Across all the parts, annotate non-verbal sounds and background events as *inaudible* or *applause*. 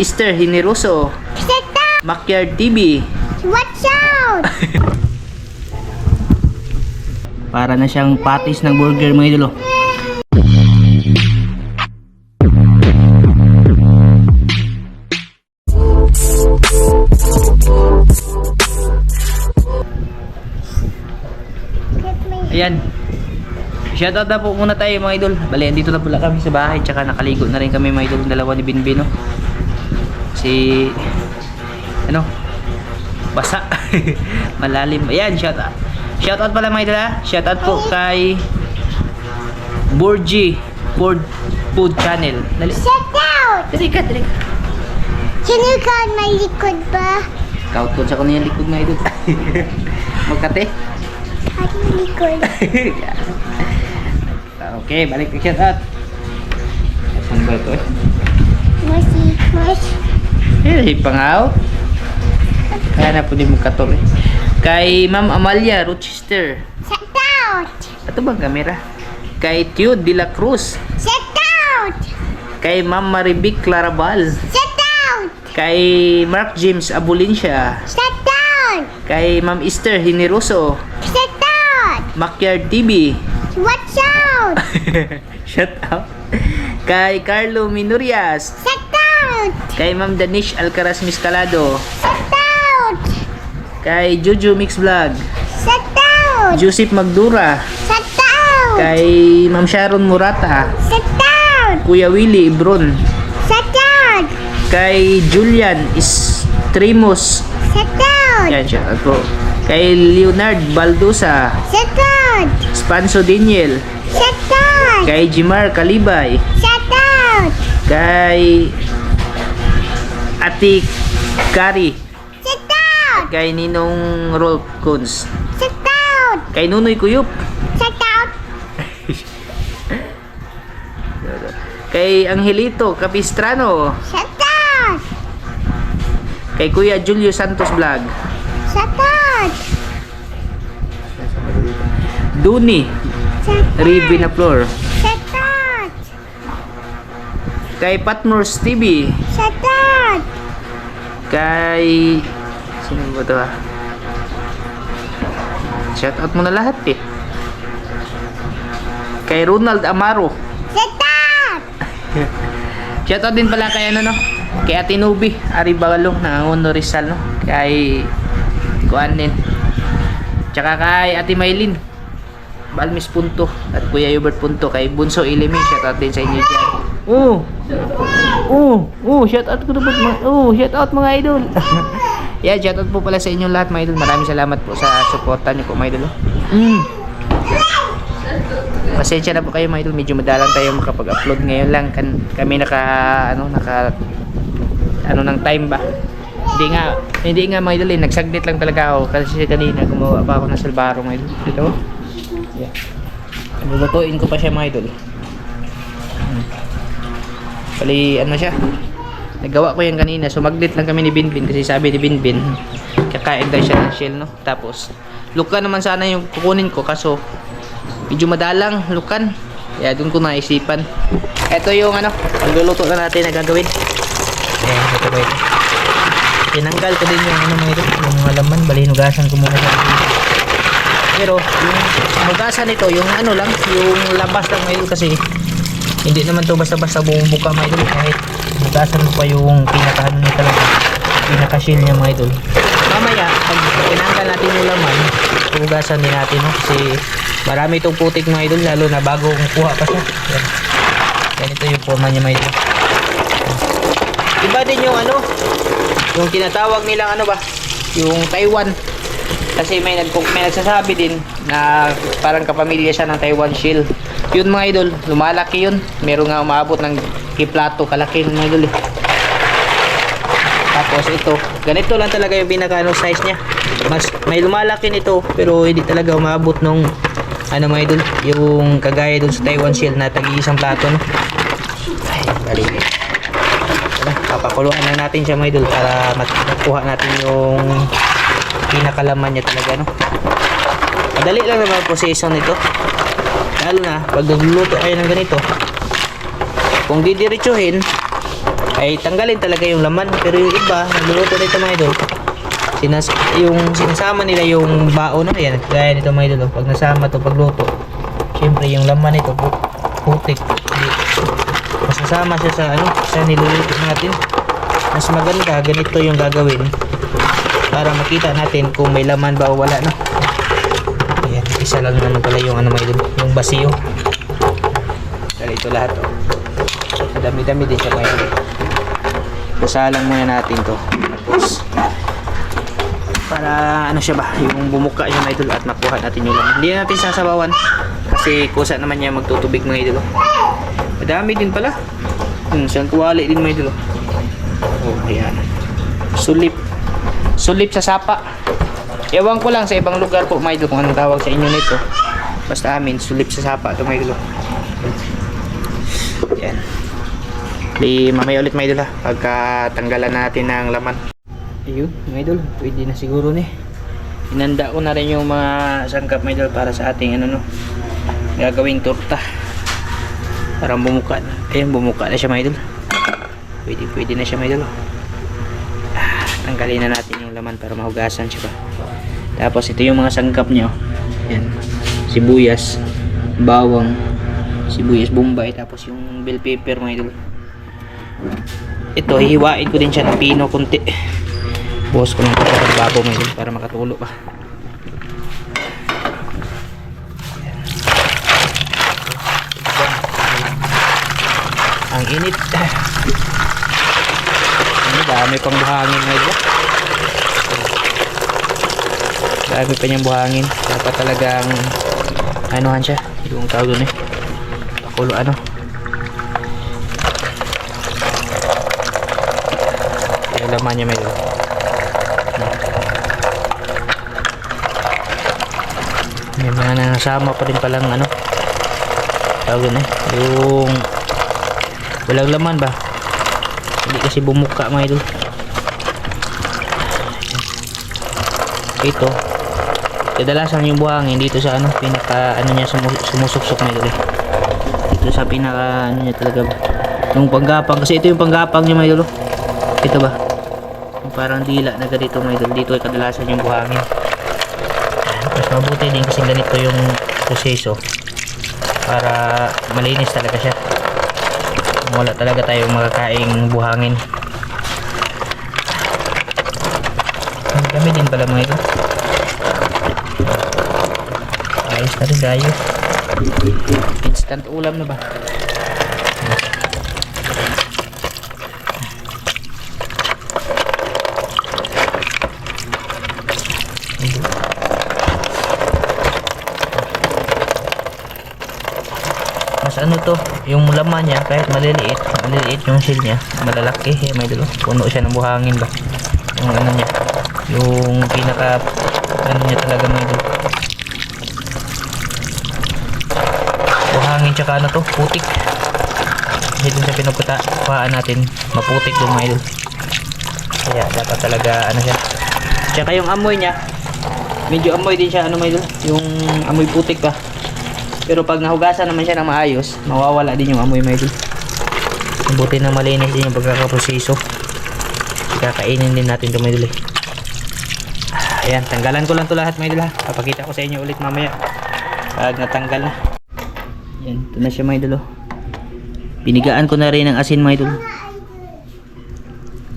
Easter Hineroso, down! Makyard TV. Watch out! *laughs* Para na siyang patis ng burger mga idolo. Ayan. Shoutout na po muna tayo mga idol. Bali, andito na pala kami sa bahay. Tsaka nakaligo na rin kami mga idol. Dalawa ni Binbino. Si... Ano? Basa. *laughs* Malalim. Ayan, shoutout. Shoutout pala mga idol ha. Shoutout po kay... Borgie Food, Food Channel. Dali. Sit down! Dali ka, dali ka. Can you count my likod ba? Kaut ko sa kanya likod mga idol. *laughs* Magkate. My likod. *laughs* okay, balik ka shoutout. Saan ba ito eh? Mercy, mercy. Eh, pangaw. Kaya na po di mo katol eh. Kay Ma'am Amalia Rochester. Sit down! Ito bang kamera? Kay Tio de la Cruz. Sit down! Kay Ma'am Maribic Clarabal. Sit down! Kay Mark James Abulincia. Sit down! Kay Ma'am Esther Hineroso. Sit down! Makyard TV. Watch out! *laughs* Shut up. Kay Carlo Minurias. Sit down! Kay Ma'am Danish Alcaraz Miscalado. Sit down! Kay Juju Mix Vlog. Sit down! Joseph Magdura. Sit down! Kay Ma'am Sharon Murata. Sit down! Kuya Willie Ibron. Sit down! Kay Julian Istrimos. Sit down! Yan siya. po. Kay Leonard Baldusa. Sit down! Spanso Daniel. Sit down! Kay Jimar Kalibay. Sit down! Kay Ati Kari. Sit down! Kay Ninong Rolf Kunz. Sit down! Kay Nunoy Kuyup. Sit down! *laughs* Kay Angelito Capistrano. Sit down! Kay Kuya Julio Santos Vlog. Sit down! Duni. Down! na floor. Sit down! Kay Patmos TV. Sit down! Kay... Sino ba ito ah? Shoutout mo na lahat eh. Kay Ronald Amaro. Sit down! *laughs* Shoutout din pala kay ano no? Kay Ate Nubi. Ari Bagalo. Nanganguno Rizal no? Kay... Kuan din. Tsaka kay Ate Maylin. Balmis Punto. At Kuya Hubert Punto. Kay Bunso Ilimi. Shoutout din sa inyo dyan. Oh! Oh! Oh! Shoutout ko na po mga... Oh! Shoutout mga idol! *laughs* yeah, shoutout po pala sa inyong lahat mga idol. Maraming salamat po sa suporta niyo po mga idol. oh. Mm. Pasensya na po kayo mga idol, medyo madalang tayo makapag-upload ngayon lang kan kami naka ano naka ano ng time ba. Hindi nga hindi nga mga idol, eh, nagsaglit lang talaga ako kasi kanina gumawa pa ako ng salbaro mga idol. Dito. Yeah. Lulutuin ko pa siya mga idol. Bali ano siya? Nagawa ko yan kanina. Sumaglit lang kami ni Binbin kasi sabi ni Binbin kakain daw siya ng shell no. Tapos luka naman sana yung kukunin ko kaso medyo madalang lukan kaya doon ko naisipan ito yung ano pagluluto na natin na gagawin ayan ito ba ito tinanggal ko din yung ano mga ito yung mga laman balinugasan ko muna sa pero yung nugasan nito yung ano lang yung labas lang ito kasi hindi naman to basta-basta bumubuka mga idol. Kahit nugasan mo pa yung pinakahan niya talaga pinaka-shield niya mga idol. Mamaya pag tinanggal natin yung laman hugasan din natin no? kasi marami itong putik mga idol lalo na bago kung kuha pa siya. Yan. ganito yung forma niya mga idol. Iba din yung ano yung tinatawag nilang ano ba? Yung Taiwan. Kasi may, nag may nagsasabi din na parang kapamilya siya ng Taiwan Shield yun mga idol lumalaki yun meron nga umabot ng kiplato kalaki ng mga idol eh. Tapos ito, ganito lang talaga yung pinaka ano, size niya. Mas may lumalaki nito pero hindi talaga umabot nung ano mga idol, yung kagaya dun sa Taiwan Shield na tagi-isang plato no. Ay. Wala, papakuluan lang natin siya mga idol para makuha natin yung pinakalaman niya talaga no. Madali lang naman ang proseso nito. Lalo na pag nagluluto kayo ng ganito. Kung didiretsuhin, ay tanggalin talaga yung laman. Pero yung iba, nagluluto nito mga idol. Sinas yung sinasama nila yung bao na yan. Gaya nito mga idol. oh. Pag nasama to pagluto, syempre yung laman nito pu putik. Masasama siya sa ano, sa niluluto natin. Mas maganda, ganito yung gagawin. Para makita natin kung may laman ba o wala na. Ayan, isa lang naman pala yung ano mga idol, yung basiyo. Ito lahat oh. Dami-dami din siya idol. Basalang muna natin to. Tapos, para ano siya ba, yung bumuka yung mga at makuha natin yung laman. Hindi natin sasabawan kasi kusa naman niya magtutubig mga idol. oh. Madami din pala. Hmm, siyang kuwali din mga idol. Oh, ayan. Sulip. Sulip sa sapa. Ewan ko lang sa ibang lugar po mga idol kung anong tawag sa inyo nito. Basta amin, sulip sa sapa ito mga idol. Yan. Di mamaya ulit mga idol ha. Pagka natin ng laman. Ayun, mga idol. Pwede na siguro ni. Inanda ko na rin yung mga sangkap mga idol para sa ating ano no. Gagawing torta. Parang bumuka na. Ayun, bumuka na siya mga idol. Pwede, pwede na siya mga idol. Ah, tanggalin na natin yung laman para mahugasan siya ba. Tapos ito yung mga sangkap niya. oh. Yan. Sibuyas, bawang, sibuyas bombay, tapos yung bell pepper mga idol. Ito, hihiwain ko din siya ng pino kunti. Buhos ko ng babo mga idol para makatulo pa. Ang init. Ano, dami pang buhangin mga idol. Dami pa niyang buhangin. Dapat talagang anuhan siya. Yung tawag doon eh. Pakulo ano. Yung laman niya medyo. May mga nasama pa rin palang ano. Tawag doon eh. Yung walang laman ba? Hindi kasi bumuka mga idol. Ito, kadalasan yung buhangin dito sa ano, pinaka ano niya sumu- sumusuksok na ito eh. Dito sa pinaka ano niya talaga. Yung panggapang kasi ito yung panggapang niya mga idol. oh. Ito ba? Yung parang dila na ganito mga idol. Dito ay kadalasan yung buhangin. Mas mabuti din kasi ganito yung proseso para malinis talaga siya. Wala talaga tayong makakaing buhangin. Ang dami din pala mga ito. Ayos na rin tayo. Instant ulam na ba? Mas ano to, yung laman niya kahit maliliit, maliliit yung shell niya, malalaki, eh, may dulo. Puno siya ng buhangin ba? Yung ano niya, yung pinaka ano niya talaga may dulo. Buhangin tsaka ano to, putik. Dun sa pinagkuhaan natin, maputik yung mga idol. Kaya dapat talaga ano siya. Tsaka yung amoy niya, medyo amoy din siya ano may idol, yung amoy putik ba? Pero pag nahugasan naman siya ng maayos, mawawala din yung amoy may idol. Buti na malinis din yung pagkakaproseso. Kakainin din natin ito may idol eh. Ayan, tanggalan ko lang to lahat may idol ha. Papakita ko sa inyo ulit mamaya. Pag natanggal na. Yan, ito na siya may idol oh. Pinigaan ko na rin ng asin may idol.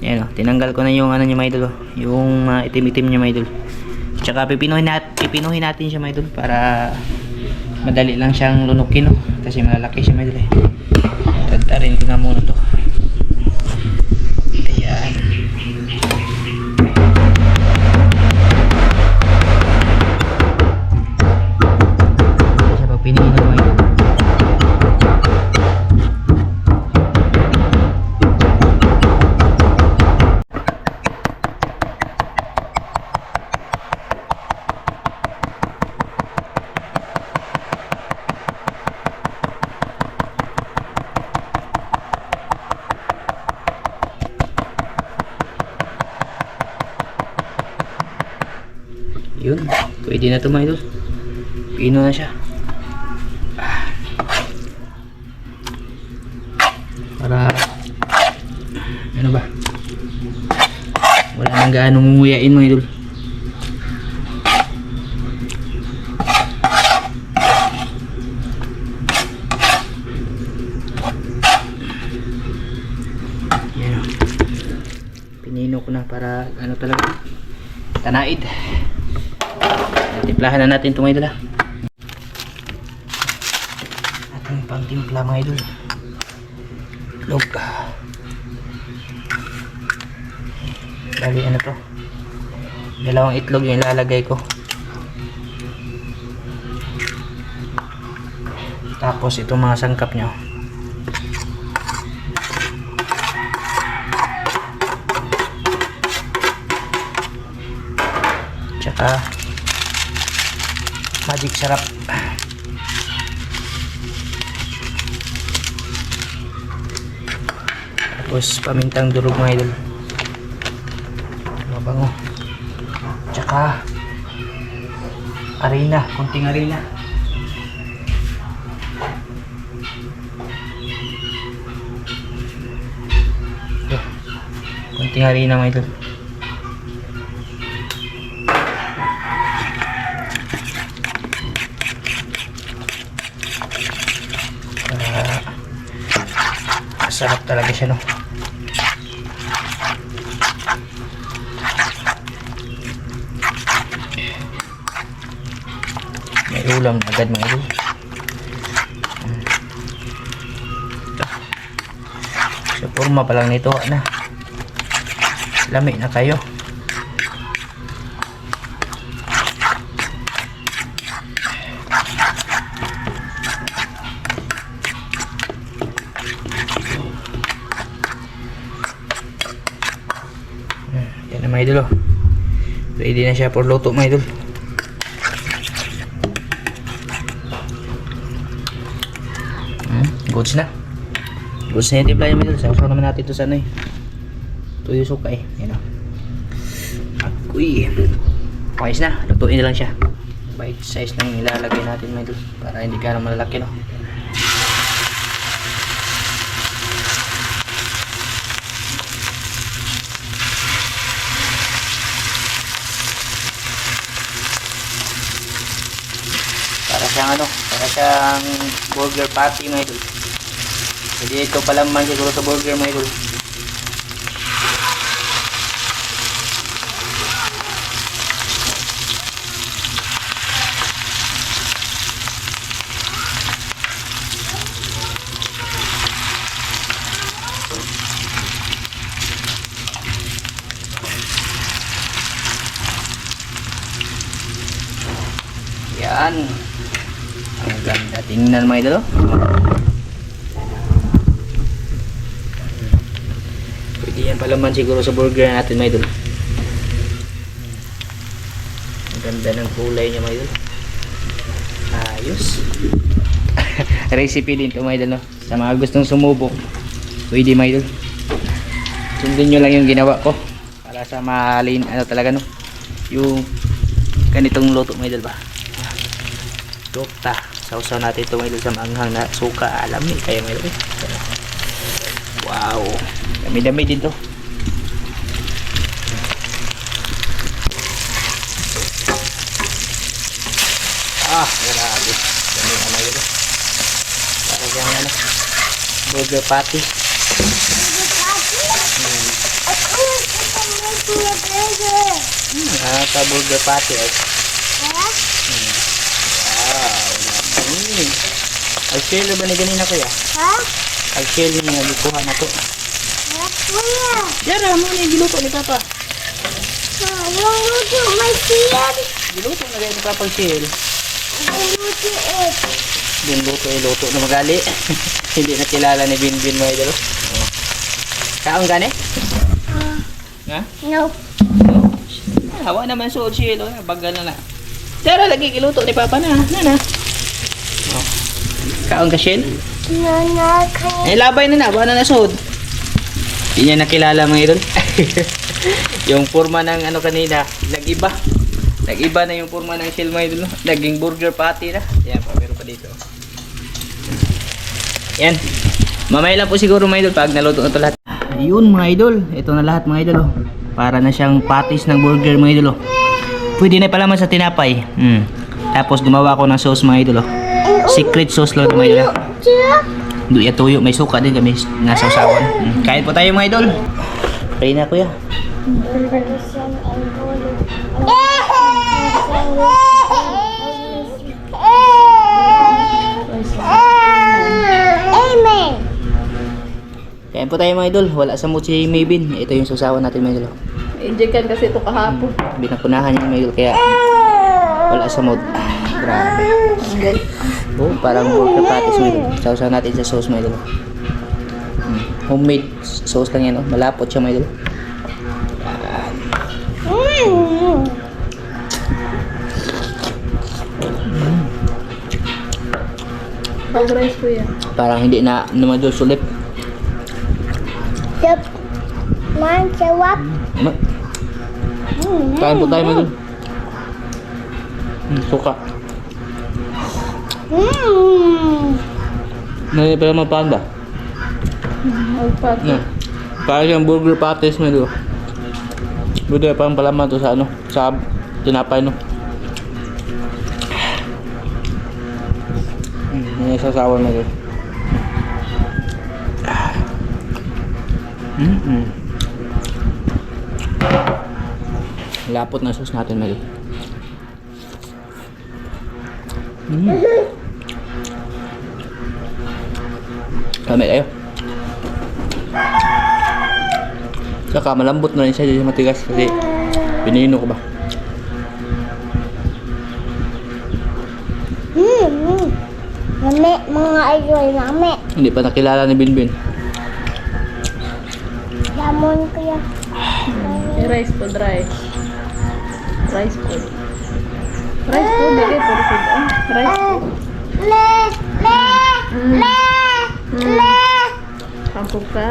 Yan oh, tinanggal ko na yung ano niya may idol oh. Yung uh, itim-itim niya may idol. Tsaka pipinuhin, nat pipinuhin natin siya may idol para madali lang siyang lunukin no? kasi malalaki siya may dali tatarin ko na muna to pwede na to mga idol pino na siya. Para Wala nang gaano nguyain mga idol. Pinino ko na para ano talaga? Tanaid. Timplahan na natin itong mga idol ah. Ating pangtimpla mga idol. Log. Bali ano to? Dalawang itlog yung ilalagay ko. Tapos itong mga sangkap nyo. Tsaka magic sarap. Tapos pamintang durog mga idol. Mabango. Tsaka arena, kunting arena. Ito. Kunting arena mga idol. Masarap talaga siya no. May ulam na agad mga idol. Sa forma pa lang nito na. Lami na kayo. Idol oh. Ready na siya for luto mga idol. Hmm, goods na. Goods na yung timpla yung idol. Sasaw naman natin ito sa ano eh. Tuyo suka eh. Yan o. Agoy. Okay na. Lutuin na lang siya. Bite size lang ilalagay natin mga idol. Para hindi ka na malalaki no. Para siyang ano, para siyang burger patty mga idol. Hindi ito palaman siguro sa burger mga idol. Yan. Ang ganda. Tingnan mga idol. Pwede yan palaman siguro sa burger natin mga idol. Ang ganda ng kulay niya mga idol. Ayos. *laughs* Recipe din ito mga idol. No? Sa mga gustong sumubok. Pwede mga idol. Sundin nyo lang yung ginawa ko. Para sa malin ano talaga no. Yung ganitong luto mga idol ba. Dokta. Sausaw natin ito mga idol sa maanghang na suka. Alam ni kayo mga idol. Wow. Dami-dami din to. Ah, grabe. Dami na mga idol. Para siyang ano. Burger patty. Ako gusto mo kuya burger. Patty. Ay. Ha? Wow. Yummy. Al-shell ba ni ganina kuya? Ha? Al-shell ni nga gikuha na to. Ha? Kuya. Yara mo ni giluto ni Papa. Ha, Yung luto may siyad. Giluto na ganyan ni Papa al-shell. Yung luto it. Yung luto ay luto na magali. *laughs* Hindi na kilala ni Binbin mo idol. Oh. Kaon gani? Ah, Ha? no. No. Hawa naman suod siya ilo. Bagal na na. Tara lagi giluto ni Papa na. Na na. Kaon ka shell? Eh labay na na. Bawa na nasuod. Hindi niya nakilala mga idol. *laughs* yung forma ng ano kanina, nag-iba. Nag-iba na yung forma ng shell idol. no? Naging burger patty na. Yan pa, meron pa dito. Yan. Mamaya lang po siguro mga idol pag naluto na ito lahat. Ayun mga idol, ito na lahat mga idol oh. Para na siyang patis ng burger mga idol oh. Pwede na pala man sa tinapay. Mm. Tapos gumawa ako ng sauce mga idol oh. Secret sauce lang mga idol. Duya tuyo, may suka din kami nasa usawan. Mm. Kain po tayo mga idol. Kain na kuya. Amen. Kain po tayo mga idol. Wala sa mood si Maybin. Ito yung susawan natin mga idol. Injekan kasi ito kahapon. Binapunahan niya mga idol kaya wala sa mood. Grabe. Oh, parang burger patties mga idol. Sausaw natin sa sauce mga idol. Mm. Homemade sauce lang yan. Oh. Malapot siya mga idol. Pag rice ko yan. Parang hindi na namadol sulip. Yup. Man, sawap. Ano? Kain po tayo mga idol. Mm, suka. Mm. May pala mapaan ba? Magpat. Yan. Parang siyang burger patties mga idol. Buti parang palaman to sa ano, sa tinapay no. Mm, yung sasawan na yun. Mm -mm. Lapot na sauce natin, Mel. Mm. Kami tayo. Saka malambot na rin siya, siya matigas kasi pinino ko ba? Mm. Mm. Nami, mga idol, nami. Hindi pa nakilala ni Binbin. Lamon ko yan. Rice po, rice. Rice po. Rice po, dili po. Ah, rice po. Le, le, Mm. le, Mm. le. Kampog ka.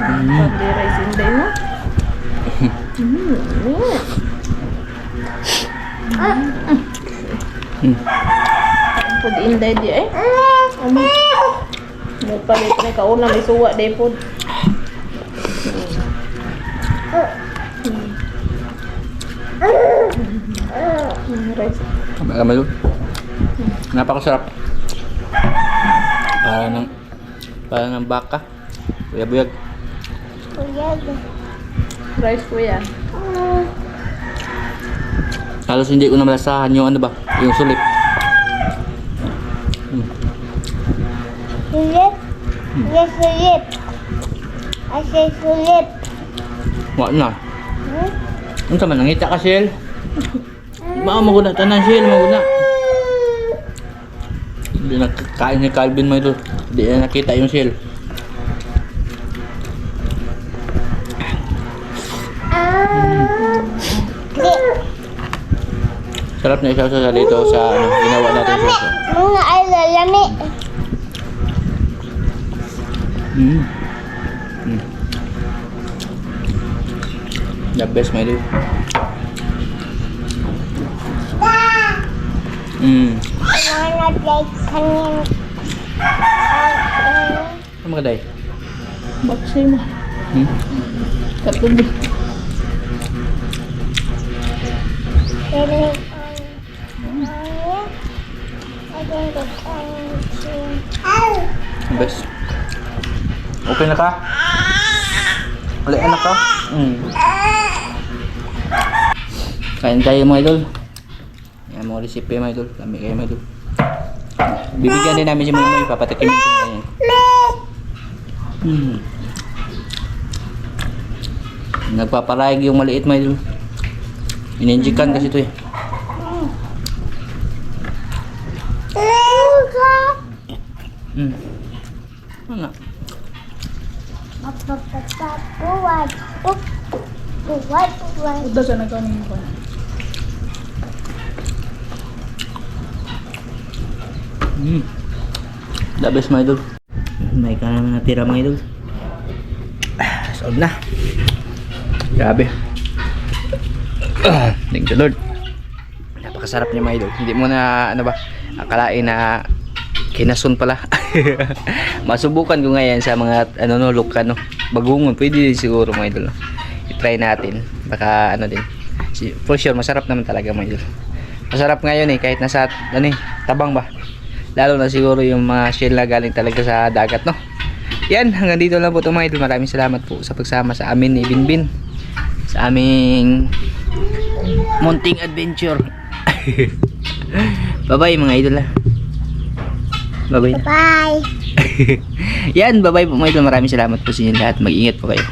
Ah. Pag di rice hindi mo. Mm. Mm. Hmm. Pag inday di eh. Um, Nagpalit na kauna may suwa di po. Mm, rice. Alam mo Napakasarap. Para ng para ng baka. Buyag-buyag. Kuyag. Rice po yan. Mm. Halos hindi ko na malasahan yung ano ba, yung sulip. Hmm. Sulit. Yes, sulit. I say sulit. Wa na. Hmm? Ano sa man nangita ka Shell? Mao mo guna tanan Shell mo guna. Hindi nakakain ni Calvin mo ito. Hindi na nakita yung Shell. Di. Sarap na isaw sa dito sa ano, ginawa natin Lami. sauce. Mga idol, lami. Mm. Mm. The best my dude. Mm. Wanna play kanin. Ano mga day? Baksay mo. Hmm? Katubi. I best. Okay na ka? Wala anak ka? Mm. Kain tayo mga idol. Yan mga recipe mga idol. Lami kayo mga idol. Bibigyan din namin si Mama ipapatikimin ko na yan. Hmm. Nagpaparayag yung maliit mga idol. Ininjikan kasi ito eh. Hmm. Ano? Buwad. Buwad. Buwad. Uda sa nagkanin ko. Hmm. The best mga idol. May ka naman natira mga idol. Ah, solve na. Grabe. Ah, thank you Lord. Napakasarap niya mga idol. Hindi mo na ano ba akalain na kinasun pala. *laughs* Masubukan ko ngayon sa mga ano no, look ano, bagungon. Pwede din siguro mga idol. I-try natin. Baka ano din. For sure, masarap naman talaga mga idol. Masarap ngayon eh, kahit nasa ano eh, tabang ba. Lalo na siguro yung mga shell na galing talaga sa dagat, no? Yan, hanggang dito lang po ito mga idol. Maraming salamat po sa pagsama sa amin ni Binbin. Sa aming munting adventure. *laughs* Bye-bye mga idol ah. Bye-bye na. Bye. *laughs* Yan, bye-bye po mga idol. Maraming salamat po sa inyo lahat. Mag-ingat po kayo.